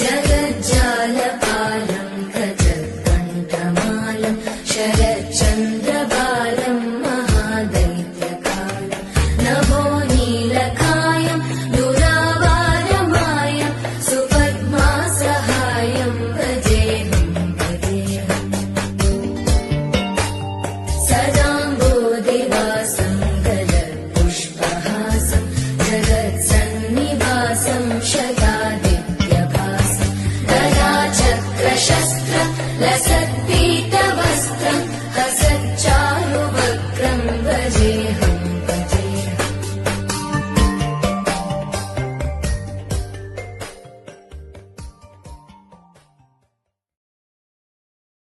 जगज्जालपालं जालपालं शरच्चन्द्र शस्त्र लसद्ीतवस्त्रम् हसच्चारुवक्रम् भजेह